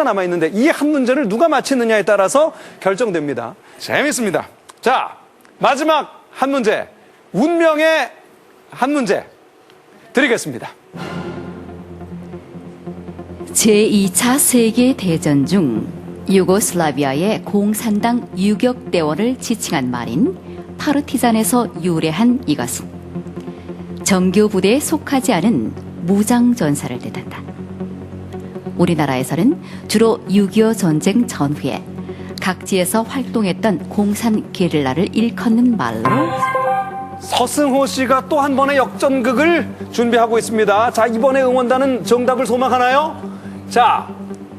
문제가 남아 있는데 이 한 문제를 누가 맞히느냐에 따라서 결정됩니다. 재밌습니다. 자, 마지막 한 문제. 운명의 한 문제 드리겠습니다. 제2차 세계 대전 중 유고슬라비아의 공산당 유격대원을 지칭한 말인 파르티잔에서 유래한 이것은 정규 부대에 속하지 않은 무장 전사를 뜻한다. 우리나라에서는 주로 6.25 전쟁 전후에 각지에서 활동했던 공산 게릴라를 일컫는 말로 서승호 씨가 또 한 번의 역전극을 준비하고 있습니다. 자, 이번에 응원단은 정답을 소망하나요? 자,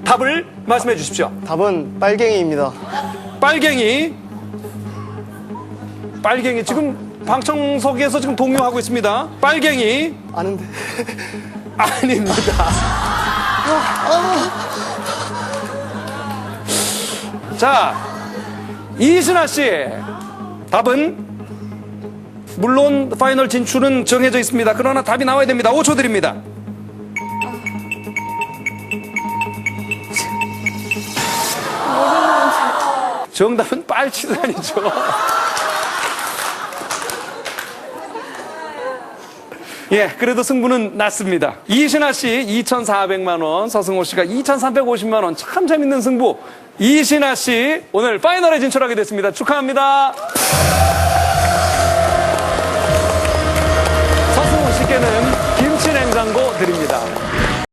답을 말씀해 주십시오. 답은 빨갱이입니다. 빨갱이. 빨갱이. 지금 방청석에서 지금 동요하고 있습니다. 빨갱이. 아는데. 아닙니다. 자, 이신아 씨. 답은 물론 파이널 진출은 정해져 있습니다. 그러나 답이 나와야 됩니다. 5초 드립니다. 정답은 빨치산이죠. 예, 그래도 승부는 났습니다. 이신아 씨 2,400만 원, 서승호 씨가 2,350만 원. 참 재밌는 승부. 이신아 씨 오늘 파이널에 진출하게 됐습니다. 축하합니다. 서승호 씨께는 김치 냉장고 드립니다.